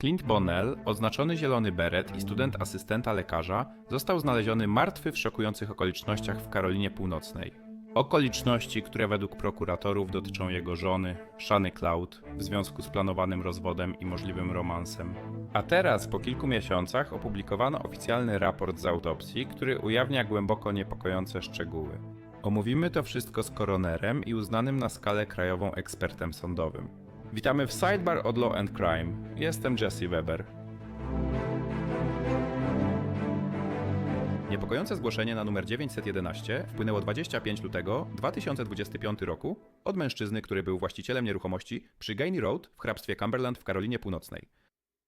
Clint Bonnell, oznaczony zielony beret i student asystenta lekarza, został znaleziony martwy w szokujących okolicznościach w Karolinie Północnej. Okoliczności, które według prokuratorów dotyczą jego żony, Shany Cloud, w związku z planowanym rozwodem i możliwym romansem. A teraz, po kilku miesiącach, opublikowano oficjalny raport z autopsji, który ujawnia głęboko niepokojące szczegóły. Omówimy to wszystko z koronerem i uznanym na skalę krajową ekspertem sądowym. Witamy w Sidebar od Law and Crime. Jestem Jesse Weber. Niepokojące zgłoszenie na numer 911 wpłynęło 25 lutego 2025 roku od mężczyzny, który był właścicielem nieruchomości przy Gainey Road w hrabstwie Cumberland w Karolinie Północnej.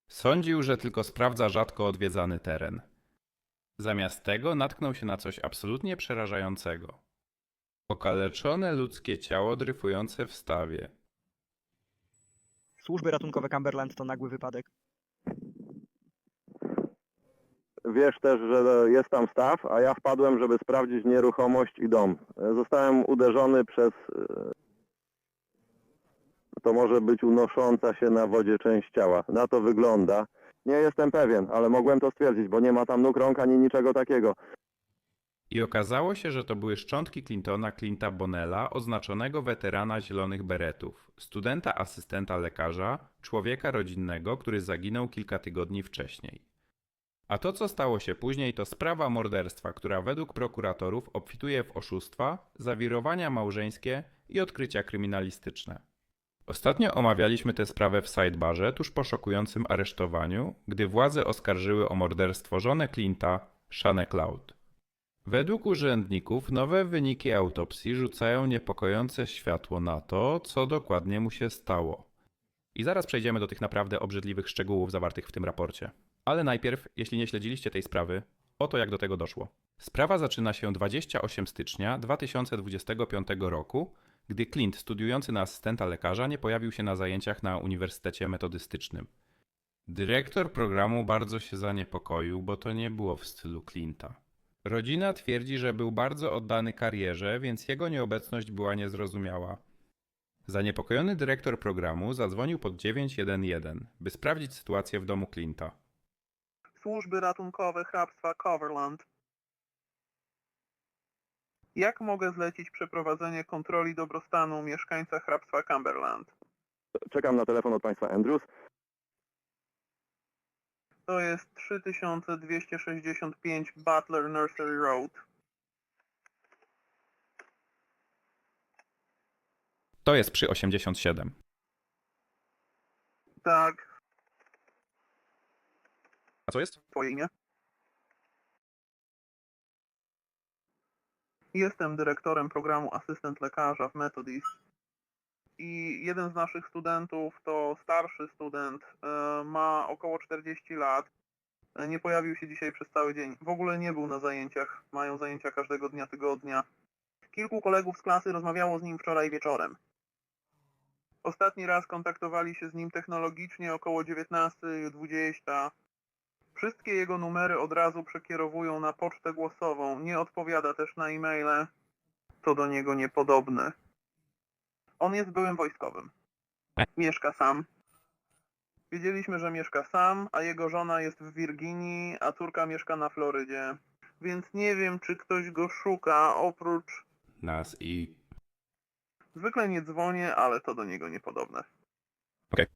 Sądził, że tylko sprawdza rzadko odwiedzany teren. Zamiast tego natknął się na coś absolutnie przerażającego. Okaleczone ludzkie ciało dryfujące w stawie. Służby ratunkowe Cumberland to nagły wypadek. Wiesz też, że jest tam staw, a ja wpadłem, żeby sprawdzić nieruchomość i dom. Zostałem uderzony przez... e, To może być unosząca się na wodzie część ciała. Na to wygląda. Nie jestem pewien, ale mogłem to stwierdzić, bo nie ma tam nóg, rąk ani niczego takiego. I okazało się, że to były szczątki Clintona Clint'a Bonnella, oznaczonego weterana zielonych beretów, studenta asystenta lekarza, człowieka rodzinnego, który zaginął kilka tygodni wcześniej. A to, co stało się później, to sprawa morderstwa, która według prokuratorów obfituje w oszustwa, zawirowania małżeńskie i odkrycia kryminalistyczne. Ostatnio omawialiśmy tę sprawę w sidebarze tuż po szokującym aresztowaniu, gdy władze oskarżyły o morderstwo żonę Clint'a, Shanę Cloud. Według urzędników nowe wyniki autopsji rzucają niepokojące światło na to, co dokładnie mu się stało. I zaraz przejdziemy do tych naprawdę obrzydliwych szczegółów zawartych w tym raporcie. Ale najpierw, jeśli nie śledziliście tej sprawy, oto jak do tego doszło. Sprawa zaczyna się 28 stycznia 2025 roku, gdy Clint, studiujący na asystenta lekarza, nie pojawił się na zajęciach na Uniwersytecie Metodystycznym. Dyrektor programu bardzo się zaniepokoił, bo to nie było w stylu Clint'a. Rodzina twierdzi, że był bardzo oddany karierze, więc jego nieobecność była niezrozumiała. Zaniepokojony dyrektor programu zadzwonił pod 911, by sprawdzić sytuację w domu Clint'a. Służby ratunkowe hrabstwa Coverland. Jak mogę zlecić przeprowadzenie kontroli dobrostanu mieszkańca hrabstwa Cumberland? Czekam na telefon od państwa Andrews. To jest 3265 Butler Nursery Road. To jest przy 87. Tak, A co jest? twoje imię? Jestem dyrektorem programu asystent lekarza w Methodist. I jeden z naszych studentów to starszy student, e, ma około 40 lat. E, Nie pojawił się dzisiaj przez cały dzień. W ogóle nie był na zajęciach. Mają zajęcia każdego dnia tygodnia. Kilku kolegów z klasy rozmawiało z nim wczoraj wieczorem. Ostatni raz kontaktowali się z nim technologicznie około 19.20. Wszystkie jego numery od razu przekierowują na pocztę głosową. Nie odpowiada też na e-maile. To do niego niepodobne. On jest byłym wojskowym. Mieszka sam. Wiedzieliśmy, że mieszka sam, a jego żona jest w Virginii, a córka mieszka na Florydzie. Więc nie wiem, czy ktoś go szuka, oprócz... Nas i. Zwykle nie dzwonię, ale to do niego niepodobne. Okej.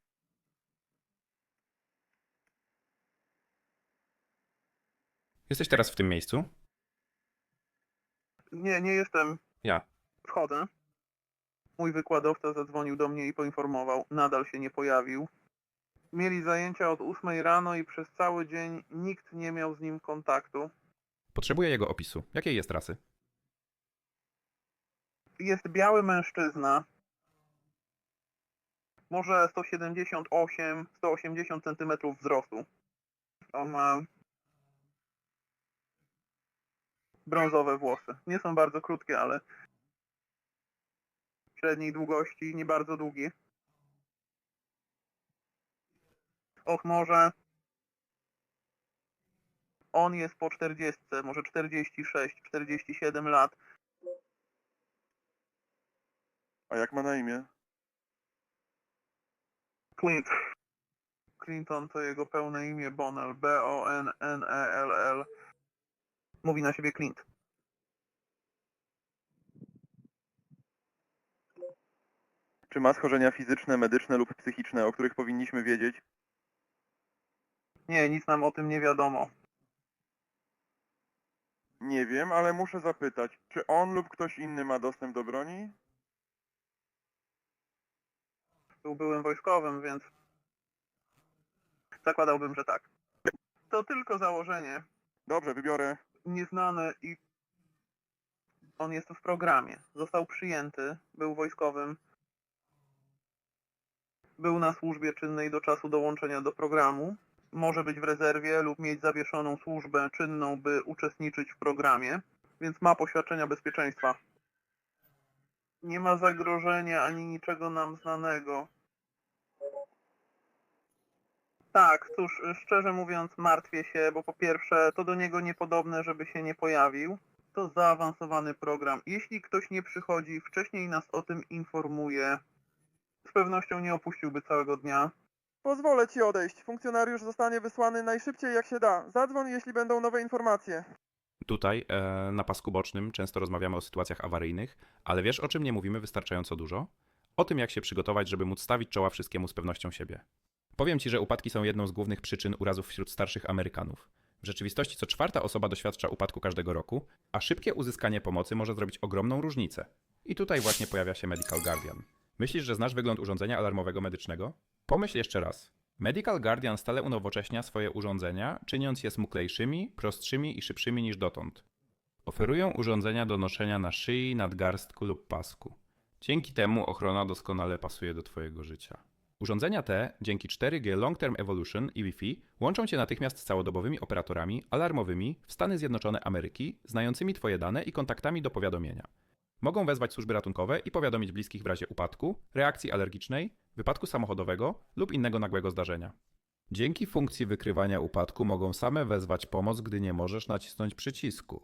Jesteś teraz w tym miejscu? Nie, nie jestem. Ja. Wchodzę. Mój wykładowca zadzwonił do mnie i poinformował. Nadal się nie pojawił. Mieli zajęcia od 8 rano i przez cały dzień nikt nie miał z nim kontaktu. Potrzebuję jego opisu. Jakiej jest rasy? Jest biały mężczyzna. Może 178, 180 cm wzrostu. On ma brązowe włosy. Nie są bardzo krótkie, ale średniej długości, nie bardzo długie. Och, może on jest po 40, może 46, 47 lat. A jak ma na imię? Clint. Clinton to jego pełne imię Bonnell. B-O-N-N-E-L-L. Mówi na siebie Clint. Czy ma schorzenia fizyczne, medyczne lub psychiczne, o których powinniśmy wiedzieć? Nie, nic nam o tym nie wiadomo. Nie wiem, ale muszę zapytać, czy on lub ktoś inny ma dostęp do broni? Był byłym wojskowym, więc zakładałbym, że tak. To tylko założenie. Dobrze, wybiorę. Nieznane i on jest w programie. Został przyjęty, był wojskowym. Był na służbie czynnej do czasu dołączenia do programu. Może być w rezerwie lub mieć zawieszoną służbę czynną, by uczestniczyć w programie, więc ma poświadczenia bezpieczeństwa. Nie ma zagrożenia ani niczego nam znanego. Tak, cóż, szczerze mówiąc, martwię się, bo po pierwsze, to do niego niepodobne, żeby się nie pojawił. To zaawansowany program. Jeśli ktoś nie przychodzi, wcześniej nas o tym informuje. Z pewnością nie opuściłby całego dnia. Pozwolę ci odejść. Funkcjonariusz zostanie wysłany najszybciej jak się da. Zadzwoń, jeśli będą nowe informacje. Tutaj, e, na pasku bocznym, często rozmawiamy o sytuacjach awaryjnych, ale wiesz o czym nie mówimy wystarczająco dużo? O tym, jak się przygotować, żeby móc stawić czoła wszystkiemu z pewnością siebie. Powiem ci, że upadki są jedną z głównych przyczyn urazów wśród starszych Amerykanów. W rzeczywistości co czwarta osoba doświadcza upadku każdego roku, a szybkie uzyskanie pomocy może zrobić ogromną różnicę. I tutaj właśnie pojawia się Medical Guardian. Myślisz, że znasz wygląd urządzenia alarmowego medycznego? Pomyśl jeszcze raz. Medical Guardian stale unowocześnia swoje urządzenia, czyniąc je smuklejszymi, prostszymi i szybszymi niż dotąd. Oferują urządzenia do noszenia na szyi, nadgarstku lub pasku. Dzięki temu ochrona doskonale pasuje do Twojego życia. Urządzenia te, dzięki 4G Long Term Evolution i Wi-Fi, łączą Cię natychmiast z całodobowymi operatorami alarmowymi w Stany Zjednoczone Ameryki, znającymi Twoje dane i kontaktami do powiadomienia. Mogą wezwać służby ratunkowe i powiadomić bliskich w razie upadku, reakcji alergicznej, wypadku samochodowego lub innego nagłego zdarzenia. Dzięki funkcji wykrywania upadku mogą same wezwać pomoc, gdy nie możesz nacisnąć przycisku.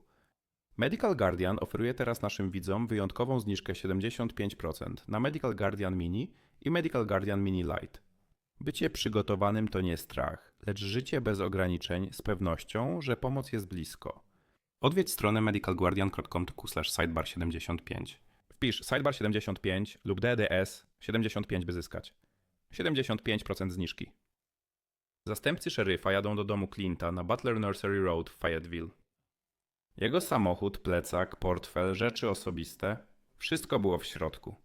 Medical Guardian oferuje teraz naszym widzom wyjątkową zniżkę 75% na Medical Guardian Mini i Medical Guardian Mini Lite. Bycie przygotowanym to nie strach, lecz życie bez ograniczeń z pewnością, że pomoc jest blisko. Odwiedź stronę medicalguardian.com sidebar 75. Wpisz sidebar 75 lub DDS 75 by zyskać. 75% zniżki. Zastępcy szeryfa jadą do domu Clint'a na Butler Nursery Road w Fayetteville. Jego samochód, plecak, portfel, rzeczy osobiste wszystko było w środku.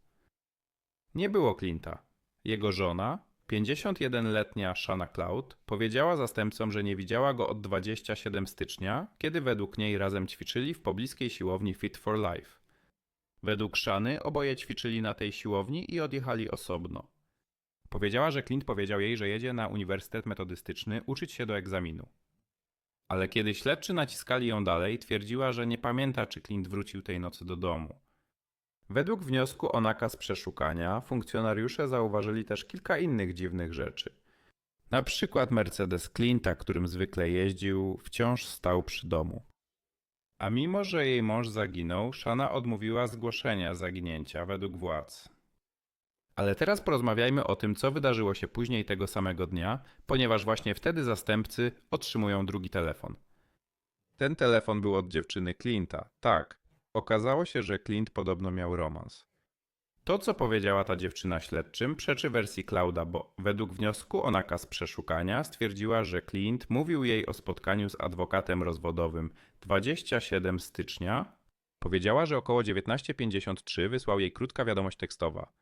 Nie było Clint'a. Jego żona, 51-letnia Shana Cloud, powiedziała zastępcom, że nie widziała go od 27 stycznia, kiedy według niej razem ćwiczyli w pobliskiej siłowni Fit for Life. Według Shany oboje ćwiczyli na tej siłowni i odjechali osobno. Powiedziała, że Clint powiedział jej, że jedzie na Uniwersytet Metodystyczny uczyć się do egzaminu. Ale kiedy śledczy naciskali ją dalej, twierdziła, że nie pamięta, czy Clint wrócił tej nocy do domu. Według wniosku o nakaz przeszukania, funkcjonariusze zauważyli też kilka innych dziwnych rzeczy. Na przykład Mercedes Clint'a, którym zwykle jeździł, wciąż stał przy domu. A mimo, że jej mąż zaginął, Shana odmówiła zgłoszenia zaginięcia według władz. Ale teraz porozmawiajmy o tym, co wydarzyło się później tego samego dnia, ponieważ właśnie wtedy zastępcy otrzymują drugi telefon. Ten telefon był od dziewczyny Clint'a. Tak, okazało się, że Clint podobno miał romans. To, co powiedziała ta dziewczyna śledczym, przeczy wersji Clouda, bo według wniosku o nakaz przeszukania stwierdziła, że Clint mówił jej o spotkaniu z adwokatem rozwodowym 27 stycznia. Powiedziała, że około 19.53 wysłał jej krótka wiadomość tekstowa,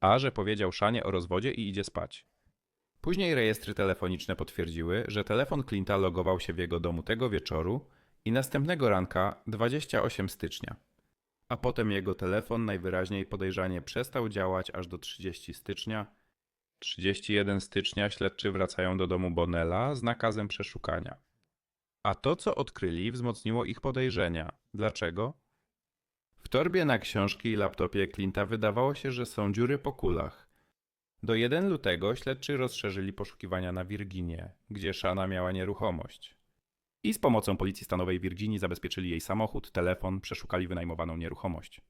a że powiedział Szanie o rozwodzie i idzie spać. Później rejestry telefoniczne potwierdziły, że telefon Clint'a logował się w jego domu tego wieczoru i następnego ranka 28 stycznia. A potem jego telefon najwyraźniej podejrzanie przestał działać aż do 30 stycznia. 31 stycznia śledczy wracają do domu Bonella z nakazem przeszukania. A to, co odkryli, wzmocniło ich podejrzenia. Dlaczego? W torbie na książki i laptopie Clint'a wydawało się, że są dziury po kulach. Do 1 lutego śledczy rozszerzyli poszukiwania na Virginię, gdzie Shana miała nieruchomość. I z pomocą Policji Stanowej Virginii zabezpieczyli jej samochód, telefon, przeszukali wynajmowaną nieruchomość.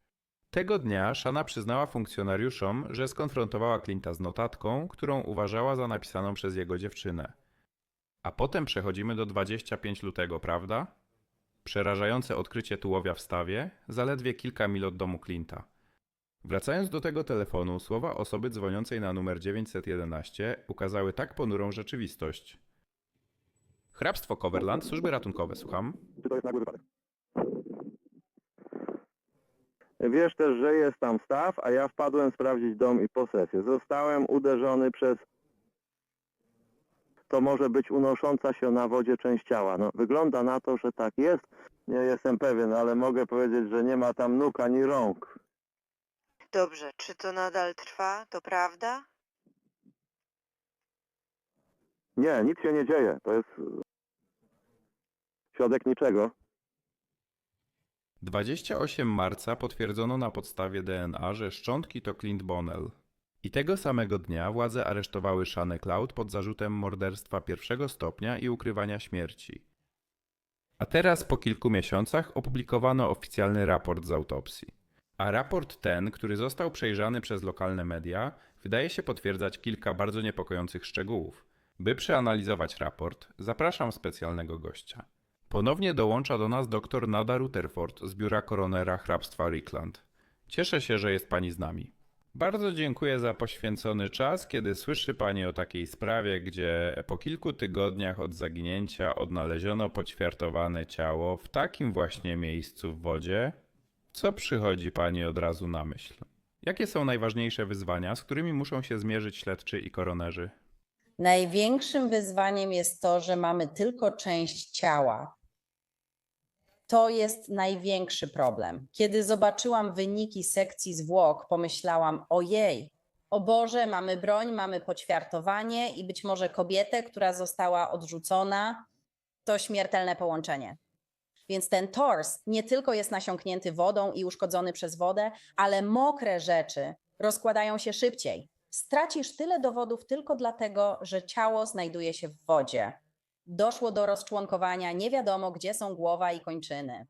Tego dnia Shana przyznała funkcjonariuszom, że skonfrontowała Clint'a z notatką, którą uważała za napisaną przez jego dziewczynę. A potem przechodzimy do 25 lutego, prawda? Przerażające odkrycie tułowia w stawie, zaledwie kilka mil od domu Clint'a. Wracając do tego telefonu, słowa osoby dzwoniącej na numer 911 ukazały tak ponurą rzeczywistość. Hrabstwo Coverland, służby ratunkowe, słucham. Czy to jest nagły wypadek? Wiesz też, że jest tam staw, a ja wpadłem sprawdzić dom i posesję. Zostałem uderzony przez... To może być unosząca się na wodzie część ciała. No, wygląda na to, że tak jest. Nie jestem pewien, ale mogę powiedzieć, że nie ma tam nóg ani rąk. Dobrze, czy to nadal trwa? To prawda? Nie, nic się nie dzieje. To jest... Środek niczego. 28 marca potwierdzono na podstawie DNA, że szczątki to Clint Bonnell. I tego samego dnia władze aresztowały Shanę Cloud pod zarzutem morderstwa pierwszego stopnia i ukrywania śmierci. A teraz po kilku miesiącach opublikowano oficjalny raport z autopsji. A raport ten, który został przejrzany przez lokalne media, wydaje się potwierdzać kilka bardzo niepokojących szczegółów. By przeanalizować raport, zapraszam specjalnego gościa. Ponownie dołącza do nas dr Nada Rutherford z biura koronera hrabstwa Rickland. Cieszę się, że jest pani z nami. Bardzo dziękuję za poświęcony czas, kiedy słyszy pani o takiej sprawie, gdzie po kilku tygodniach od zaginięcia odnaleziono poćwiartowane ciało w takim właśnie miejscu w wodzie. Co przychodzi pani od razu na myśl? Jakie są najważniejsze wyzwania, z którymi muszą się zmierzyć śledczy i koronerzy? Największym wyzwaniem jest to, że mamy tylko część ciała. To jest największy problem. Kiedy zobaczyłam wyniki sekcji zwłok, pomyślałam: ojej, o Boże, mamy broń, mamy poćwiartowanie i być może kobietę, która została odrzucona. To śmiertelne połączenie. Więc ten tors nie tylko jest nasiąknięty wodą i uszkodzony przez wodę, ale mokre rzeczy rozkładają się szybciej. Stracisz tyle dowodów tylko dlatego, że ciało znajduje się w wodzie. Doszło do rozczłonkowania, nie wiadomo gdzie są głowa i kończyny.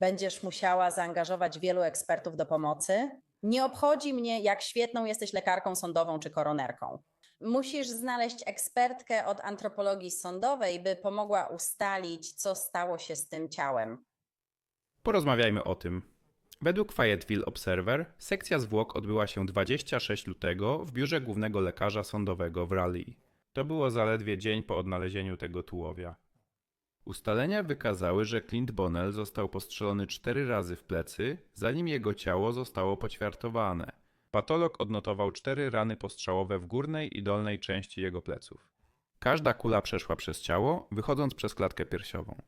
Będziesz musiała zaangażować wielu ekspertów do pomocy. Nie obchodzi mnie, jak świetną jesteś lekarką sądową czy koronerką. Musisz znaleźć ekspertkę od antropologii sądowej, by pomogła ustalić, co stało się z tym ciałem. Porozmawiajmy o tym. Według Fayetteville Observer sekcja zwłok odbyła się 26 lutego w biurze głównego lekarza sądowego w Raleigh. To było zaledwie dzień po odnalezieniu tego tułowia. Ustalenia wykazały, że Clint Bonnell został postrzelony cztery razy w plecy, zanim jego ciało zostało poćwiartowane. Patolog odnotował cztery rany postrzałowe w górnej i dolnej części jego pleców. Każda kula przeszła przez ciało, wychodząc przez klatkę piersiową.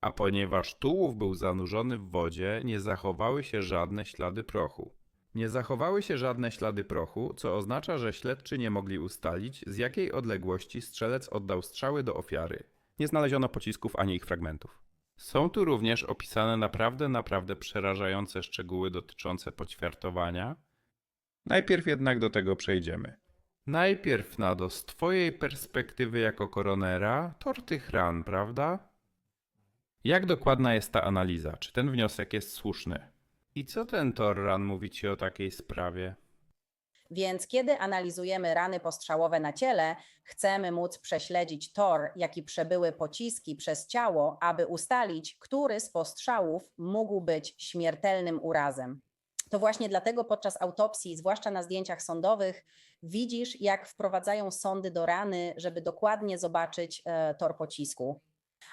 A ponieważ tułów był zanurzony w wodzie, nie zachowały się żadne ślady prochu. Nie zachowały się żadne ślady prochu, co oznacza, że śledczy nie mogli ustalić, z jakiej odległości strzelec oddał strzały do ofiary. Nie znaleziono pocisków ani ich fragmentów. Są tu również opisane naprawdę, naprawdę przerażające szczegóły dotyczące poćwiartowania. Najpierw jednak do tego przejdziemy. Najpierw, Nado, z twojej perspektywy jako koronera, tor tych ran, prawda? Jak dokładna jest ta analiza? Czy ten wniosek jest słuszny? I co ten Torran mówi ci o takiej sprawie? Więc kiedy analizujemy rany postrzałowe na ciele, chcemy móc prześledzić tor, jaki przebyły pociski przez ciało, aby ustalić, który z postrzałów mógł być śmiertelnym urazem. To właśnie dlatego podczas autopsji, zwłaszcza na zdjęciach sądowych, widzisz, jak wprowadzają sondy do rany, żeby dokładnie zobaczyć e, tor pocisku.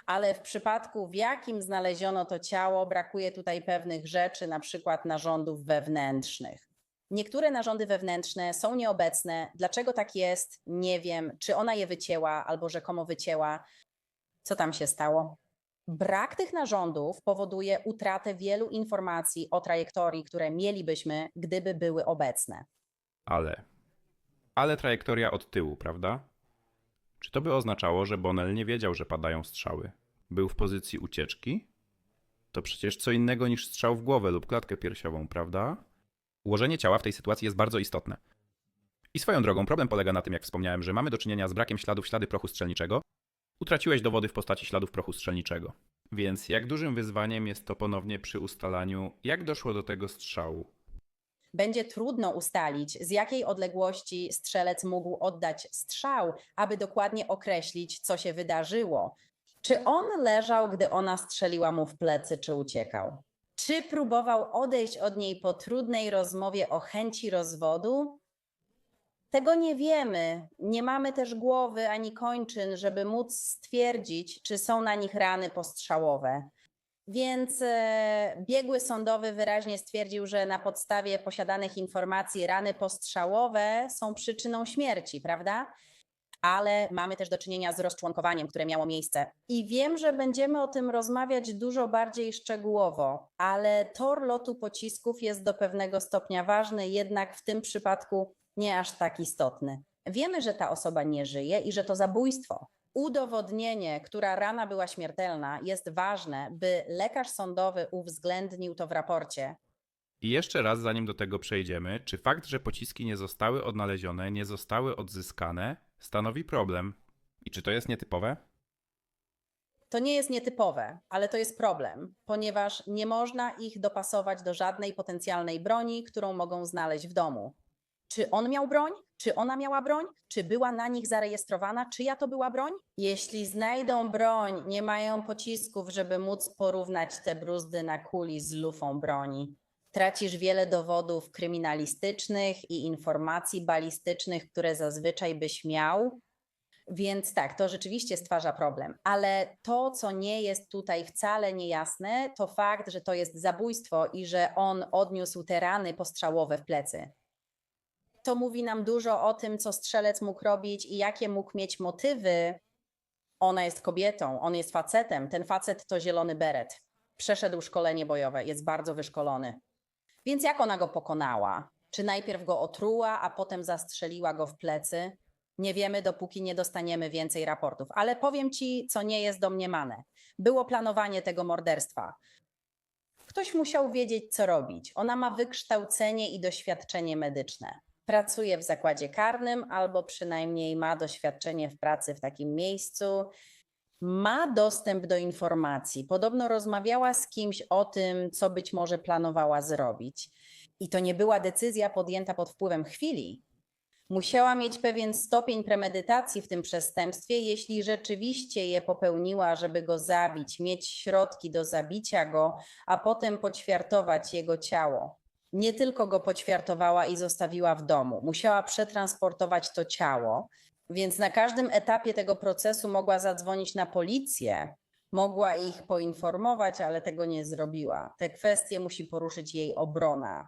Ale w przypadku, w jakim znaleziono to ciało, brakuje tutaj pewnych rzeczy, na przykład narządów wewnętrznych. Niektóre narządy wewnętrzne są nieobecne. Dlaczego tak jest? Nie wiem. Czy ona je wycięła albo rzekomo wycięła? Co tam się stało? Brak tych narządów powoduje utratę wielu informacji o trajektorii, które mielibyśmy, gdyby były obecne. Ale. Ale trajektoria od tyłu, prawda? Czy to by oznaczało, że Bonnell nie wiedział, że padają strzały? Był w pozycji ucieczki? To przecież co innego niż strzał w głowę lub klatkę piersiową, prawda? Ułożenie ciała w tej sytuacji jest bardzo istotne. I swoją drogą problem polega na tym, jak wspomniałem, że mamy do czynienia z brakiem śladów ślady prochu strzelniczego. Utraciłeś dowody w postaci śladów prochu strzelniczego. Więc jak dużym wyzwaniem jest to ponownie przy ustalaniu, jak doszło do tego strzału? Będzie trudno ustalić, z jakiej odległości strzelec mógł oddać strzał, aby dokładnie określić, co się wydarzyło. Czy on leżał, gdy ona strzeliła mu w plecy, czy uciekał? Czy próbował odejść od niej po trudnej rozmowie o chęci rozwodu? Tego nie wiemy. Nie mamy też głowy ani kończyn, żeby móc stwierdzić, czy są na nich rany postrzałowe. Więc e, biegły sądowy wyraźnie stwierdził, że na podstawie posiadanych informacji rany postrzałowe są przyczyną śmierci, prawda? Ale mamy też do czynienia z rozczłonkowaniem, które miało miejsce. I wiem, że będziemy o tym rozmawiać dużo bardziej szczegółowo, ale tor lotu pocisków jest do pewnego stopnia ważny, jednak w tym przypadku nie aż tak istotny. Wiemy, że ta osoba nie żyje i że to zabójstwo. Udowodnienie, która rana była śmiertelna, jest ważne, by lekarz sądowy uwzględnił to w raporcie. I jeszcze raz, zanim do tego przejdziemy, czy fakt, że pociski nie zostały odnalezione, nie zostały odzyskane, stanowi problem? I czy to jest nietypowe? To nie jest nietypowe, ale to jest problem, ponieważ nie można ich dopasować do żadnej potencjalnej broni, którą mogą znaleźć w domu. Czy on miał broń? Czy ona miała broń? Czy była na nich zarejestrowana? Czyja to była broń? Jeśli znajdą broń, nie mają pocisków, żeby móc porównać te bruzdy na kuli z lufą broni. Tracisz wiele dowodów kryminalistycznych i informacji balistycznych, które zazwyczaj byś miał, więc tak, to rzeczywiście stwarza problem, ale to, co nie jest tutaj wcale niejasne, to fakt, że to jest zabójstwo i że on odniósł te rany postrzałowe w plecy. To mówi nam dużo o tym, co strzelec mógł robić i jakie mógł mieć motywy. Ona jest kobietą, on jest facetem. Ten facet to zielony beret. Przeszedł szkolenie bojowe, jest bardzo wyszkolony. Więc jak ona go pokonała? Czy najpierw go otruła, a potem zastrzeliła go w plecy? Nie wiemy, dopóki nie dostaniemy więcej raportów. Ale powiem ci, co nie jest domniemane. Było planowanie tego morderstwa. Ktoś musiał wiedzieć, co robić. Ona ma wykształcenie i doświadczenie medyczne. Pracuje w zakładzie karnym, albo przynajmniej ma doświadczenie w pracy w takim miejscu. Ma dostęp do informacji. Podobno rozmawiała z kimś o tym, co być może planowała zrobić. I to nie była decyzja podjęta pod wpływem chwili. Musiała mieć pewien stopień premedytacji w tym przestępstwie, jeśli rzeczywiście je popełniła, żeby go zabić, mieć środki do zabicia go, a potem poćwiartować jego ciało. Nie tylko go poćwiartowała i zostawiła w domu, musiała przetransportować to ciało, więc na każdym etapie tego procesu mogła zadzwonić na policję, mogła ich poinformować, ale tego nie zrobiła. Te kwestie musi poruszyć jej obrona.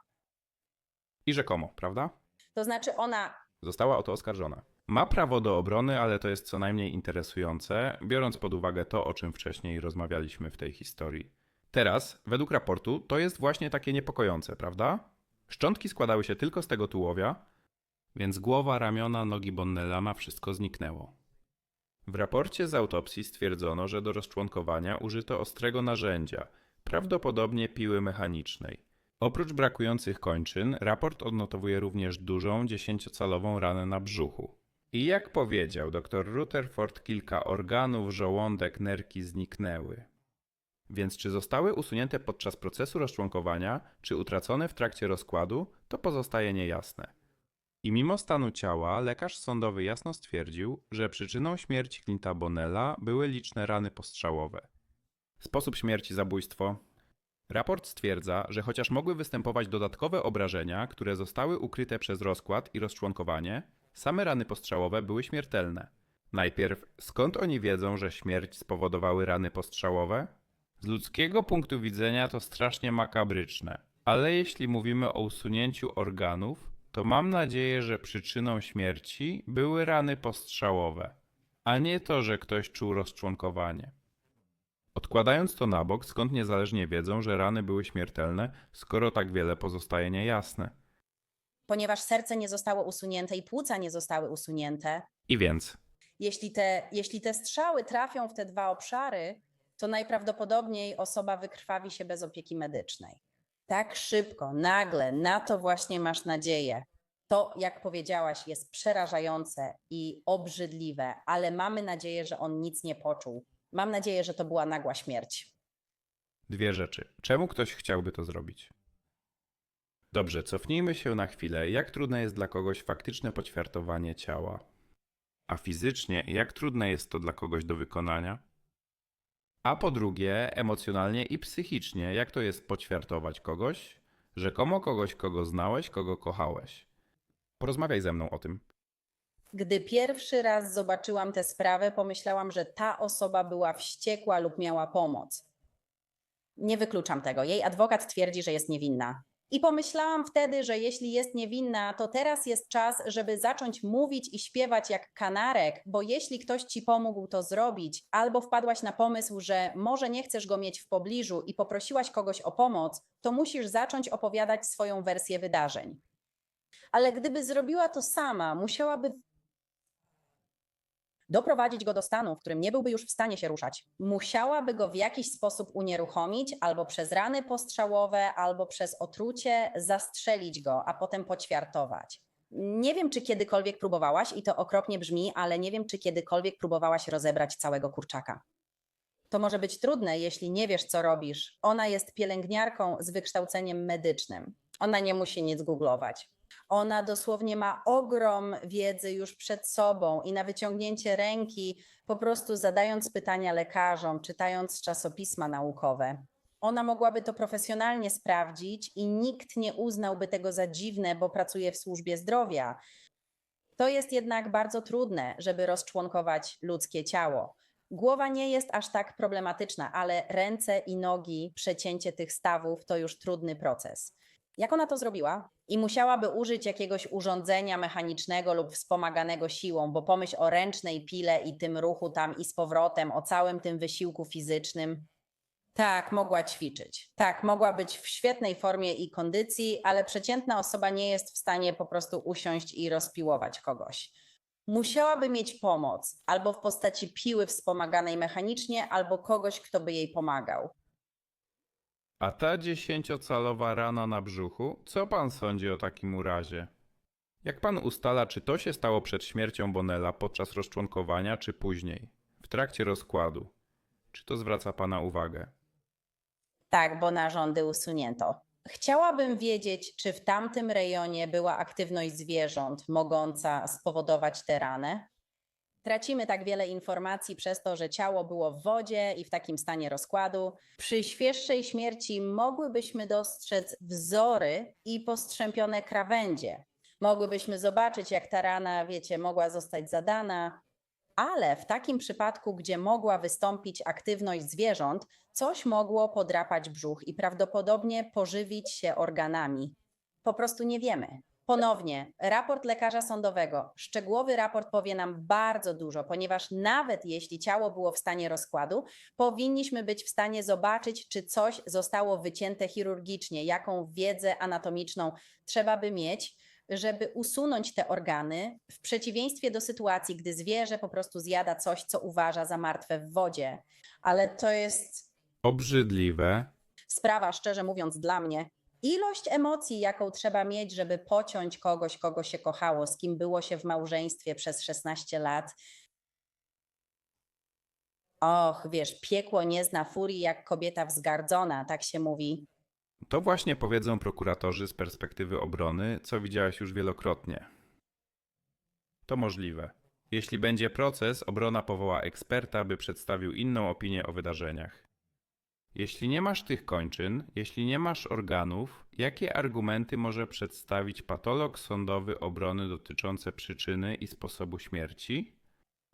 I rzekomo, prawda? To znaczy ona Została o to oskarżona. Ma prawo do obrony, ale to jest co najmniej interesujące, biorąc pod uwagę to, o czym wcześniej rozmawialiśmy w tej historii. Teraz, według raportu, to jest właśnie takie niepokojące, prawda? Szczątki składały się tylko z tego tułowia, więc głowa, ramiona, nogi Bonnella wszystko zniknęło. W raporcie z autopsji stwierdzono, że do rozczłonkowania użyto ostrego narzędzia, prawdopodobnie piły mechanicznej. Oprócz brakujących kończyn, raport odnotowuje również dużą, dziesięciocalową ranę na brzuchu. I jak powiedział dr Rutherford, kilka organów, żołądek, nerki zniknęły. Więc czy zostały usunięte podczas procesu rozczłonkowania, czy utracone w trakcie rozkładu, to pozostaje niejasne. I mimo stanu ciała, lekarz sądowy jasno stwierdził, że przyczyną śmierci Clint'a Bonnella były liczne rany postrzałowe. Sposób śmierci zabójstwo. Raport stwierdza, że chociaż mogły występować dodatkowe obrażenia, które zostały ukryte przez rozkład i rozczłonkowanie, same rany postrzałowe były śmiertelne. Najpierw, skąd oni wiedzą, że śmierć spowodowały rany postrzałowe? Z ludzkiego punktu widzenia to strasznie makabryczne, ale jeśli mówimy o usunięciu organów, to mam nadzieję, że przyczyną śmierci były rany postrzałowe, a nie to, że ktoś czuł rozczłonkowanie. Odkładając to na bok, skąd niezależnie wiedzą, że rany były śmiertelne, skoro tak wiele pozostaje niejasne. ponieważ serce nie zostało usunięte i płuca nie zostały usunięte, I więc, jeśli te, jeśli te strzały trafią w te dwa obszary, to najprawdopodobniej osoba wykrwawi się bez opieki medycznej. Tak szybko, nagle, na to właśnie masz nadzieję. To, jak powiedziałaś, jest przerażające i obrzydliwe, ale mamy nadzieję, że on nic nie poczuł. Mam nadzieję, że to była nagła śmierć. dwie rzeczy. Czemu ktoś chciałby to zrobić? Dobrze, cofnijmy się na chwilę. Jak trudne jest dla kogoś faktyczne poćwiartowanie ciała? A fizycznie, jak trudne jest to dla kogoś do wykonania? A po drugie, emocjonalnie i psychicznie, jak to jest poćwiartować kogoś? Rzekomo kogoś, kogo znałeś, kogo kochałeś. Porozmawiaj ze mną o tym. Gdy pierwszy raz zobaczyłam tę sprawę, pomyślałam, że ta osoba była wściekła lub miała pomoc. Nie wykluczam tego. Jej adwokat twierdzi, że jest niewinna. I pomyślałam wtedy, że jeśli jest niewinna, to teraz jest czas, żeby zacząć mówić i śpiewać jak kanarek, bo jeśli ktoś ci pomógł to zrobić, albo wpadłaś na pomysł, że może nie chcesz go mieć w pobliżu i poprosiłaś kogoś o pomoc, to musisz zacząć opowiadać swoją wersję wydarzeń. Ale gdyby zrobiła to sama, musiałaby doprowadzić go do stanu, w którym nie byłby już w stanie się ruszać. Musiałaby go w jakiś sposób unieruchomić, albo przez rany postrzałowe, albo przez otrucie zastrzelić go, a potem poćwiartować. Nie wiem, czy kiedykolwiek próbowałaś, i to okropnie brzmi, ale nie wiem, czy kiedykolwiek próbowałaś rozebrać całego kurczaka. To może być trudne, jeśli nie wiesz, co robisz. Ona jest pielęgniarką z wykształceniem medycznym. Ona nie musi nic googlować. Ona dosłownie ma ogrom wiedzy już przed sobą i na wyciągnięcie ręki, po prostu zadając pytania lekarzom, czytając czasopisma naukowe. Ona mogłaby to profesjonalnie sprawdzić i nikt nie uznałby tego za dziwne, bo pracuje w służbie zdrowia. To jest jednak bardzo trudne, żeby rozczłonkować ludzkie ciało. Głowa nie jest aż tak problematyczna, ale ręce i nogi, przecięcie tych stawów to już trudny proces. Jak ona to zrobiła? I musiałaby użyć jakiegoś urządzenia mechanicznego lub wspomaganego siłą, bo pomyśl o ręcznej pile i tym ruchu tam i z powrotem, o całym tym wysiłku fizycznym. Tak, mogła ćwiczyć. Tak, mogła być w świetnej formie i kondycji, ale przeciętna osoba nie jest w stanie po prostu usiąść i rozpiłować kogoś. Musiałaby mieć pomoc albo w postaci piły wspomaganej mechanicznie, albo kogoś, kto by jej pomagał. A ta dziesięciocalowa rana na brzuchu, co pan sądzi o takim urazie? Jak pan ustala, czy to się stało przed śmiercią Bonella podczas rozczłonkowania, czy później, w trakcie rozkładu? Czy to zwraca pana uwagę? Tak, bo narządy usunięto. Chciałabym wiedzieć, czy w tamtym rejonie była aktywność zwierząt mogąca spowodować tę ranę. Tracimy tak wiele informacji przez to, że ciało było w wodzie i w takim stanie rozkładu. Przy świeższej śmierci mogłybyśmy dostrzec wzory i postrzępione krawędzie. Mogłybyśmy zobaczyć, jak ta rana, wiecie, mogła zostać zadana, ale w takim przypadku, gdzie mogła wystąpić aktywność zwierząt, coś mogło podrapać brzuch i prawdopodobnie pożywić się organami. Po prostu nie wiemy. Ponownie, raport lekarza sądowego, szczegółowy raport powie nam bardzo dużo, ponieważ nawet jeśli ciało było w stanie rozkładu, powinniśmy być w stanie zobaczyć, czy coś zostało wycięte chirurgicznie, jaką wiedzę anatomiczną trzeba by mieć, żeby usunąć te organy, w przeciwieństwie do sytuacji, gdy zwierzę po prostu zjada coś, co uważa za martwe w wodzie. Ale to jest Obrzydliwe. sprawa, szczerze mówiąc, dla mnie. Ilość emocji, jaką trzeba mieć, żeby pociąć kogoś, kogo się kochało, z kim było się w małżeństwie przez 16 lat. Och, wiesz, piekło nie zna furii jak kobieta wzgardzona, tak się mówi. To właśnie powiedzą prokuratorzy z perspektywy obrony, co widziałaś już wielokrotnie. To możliwe. Jeśli będzie proces, obrona powoła eksperta, by przedstawił inną opinię o wydarzeniach. Jeśli nie masz tych kończyn, jeśli nie masz organów, jakie argumenty może przedstawić patolog sądowy obrony dotyczące przyczyny i sposobu śmierci?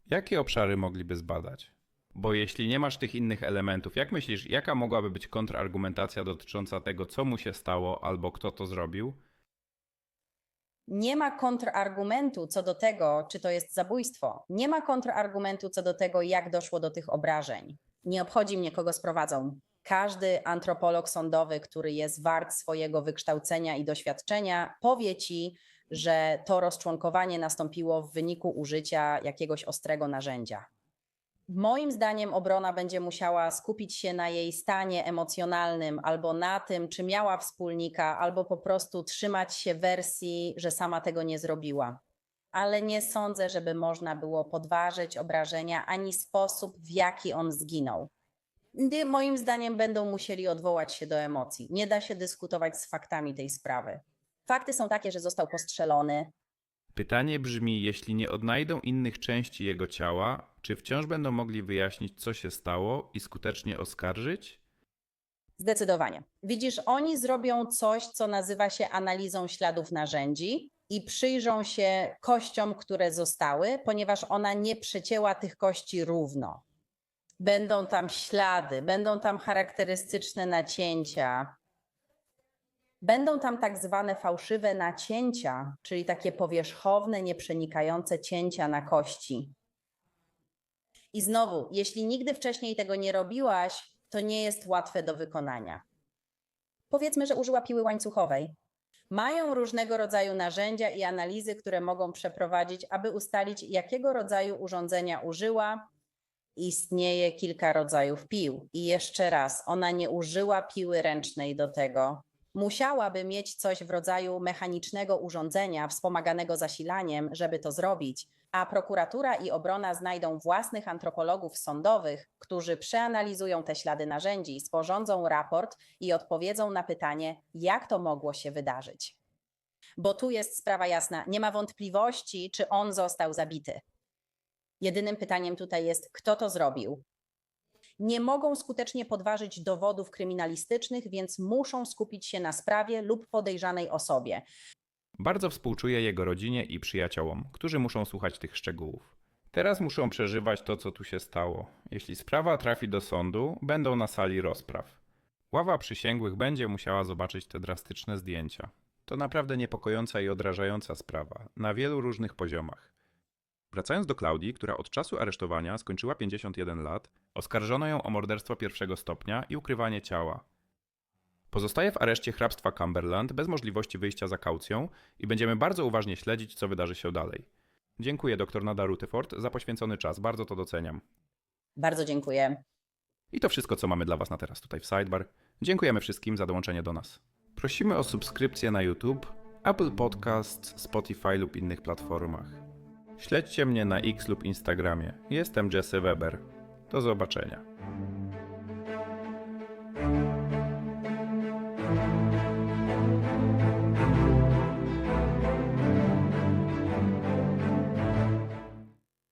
Jakie obszary mogliby zbadać? Bo jeśli nie masz tych innych elementów, jak myślisz, jaka mogłaby być kontrargumentacja dotycząca tego, co mu się stało albo kto to zrobił? Nie ma kontrargumentu co do tego, czy to jest zabójstwo. Nie ma kontrargumentu co do tego, jak doszło do tych obrażeń. Nie obchodzi mnie, kogo sprowadzą. Każdy antropolog sądowy, który jest wart swojego wykształcenia i doświadczenia, powie ci, że to rozczłonkowanie nastąpiło w wyniku użycia jakiegoś ostrego narzędzia. Moim zdaniem obrona będzie musiała skupić się na jej stanie emocjonalnym albo na tym, czy miała wspólnika, albo po prostu trzymać się wersji, że sama tego nie zrobiła. Ale nie sądzę, żeby można było podważyć obrażenia ani sposób, w jaki on zginął. Moim zdaniem będą musieli odwołać się do emocji. Nie da się dyskutować z faktami tej sprawy. Fakty są takie, że został postrzelony. Pytanie brzmi, jeśli nie odnajdą innych części jego ciała, czy wciąż będą mogli wyjaśnić, co się stało i skutecznie oskarżyć? Zdecydowanie. Widzisz, oni zrobią coś, co nazywa się analizą śladów narzędzi i przyjrzą się kościom, które zostały, ponieważ ona nie przecięła tych kości równo. Będą tam ślady, będą tam charakterystyczne nacięcia. Będą tam tak zwane fałszywe nacięcia, czyli takie powierzchowne, nieprzenikające cięcia na kości. I znowu, jeśli nigdy wcześniej tego nie robiłaś, to nie jest łatwe do wykonania. Powiedzmy, że użyła piły łańcuchowej. Mają różnego rodzaju narzędzia i analizy, które mogą przeprowadzić, aby ustalić, jakiego rodzaju urządzenia użyła. Istnieje kilka rodzajów pił. I jeszcze raz, ona nie użyła piły ręcznej do tego. Musiałaby mieć coś w rodzaju mechanicznego urządzenia wspomaganego zasilaniem, żeby to zrobić, a prokuratura i obrona znajdą własnych antropologów sądowych, którzy przeanalizują te ślady narzędzi, sporządzą raport i odpowiedzą na pytanie, jak to mogło się wydarzyć. Bo tu jest sprawa jasna, nie ma wątpliwości, czy on został zabity. Jedynym pytaniem tutaj jest, kto to zrobił. Nie mogą skutecznie podważyć dowodów kryminalistycznych, więc muszą skupić się na sprawie lub podejrzanej osobie. Bardzo współczuję jego rodzinie i przyjaciołom, którzy muszą słuchać tych szczegółów. Teraz muszą przeżywać to, co tu się stało. Jeśli sprawa trafi do sądu, będą na sali rozpraw. Ława przysięgłych będzie musiała zobaczyć te drastyczne zdjęcia. To naprawdę niepokojąca i odrażająca sprawa, na wielu różnych poziomach. Wracając do Klaudii, która od czasu aresztowania skończyła 51 lat, oskarżono ją o morderstwo pierwszego stopnia i ukrywanie ciała. Pozostaje w areszcie hrabstwa Cumberland bez możliwości wyjścia za kaucją i będziemy bardzo uważnie śledzić, co wydarzy się dalej. Dziękuję dr Nada Rutherford za poświęcony czas, bardzo to doceniam. Bardzo dziękuję. I to wszystko, co mamy dla Was na teraz tutaj w Sidebar. Dziękujemy wszystkim za dołączenie do nas. Prosimy o subskrypcję na YouTube, Apple Podcast, Spotify lub innych platformach. Śledźcie mnie na X lub Instagramie. Jestem Jesse Weber. Do zobaczenia.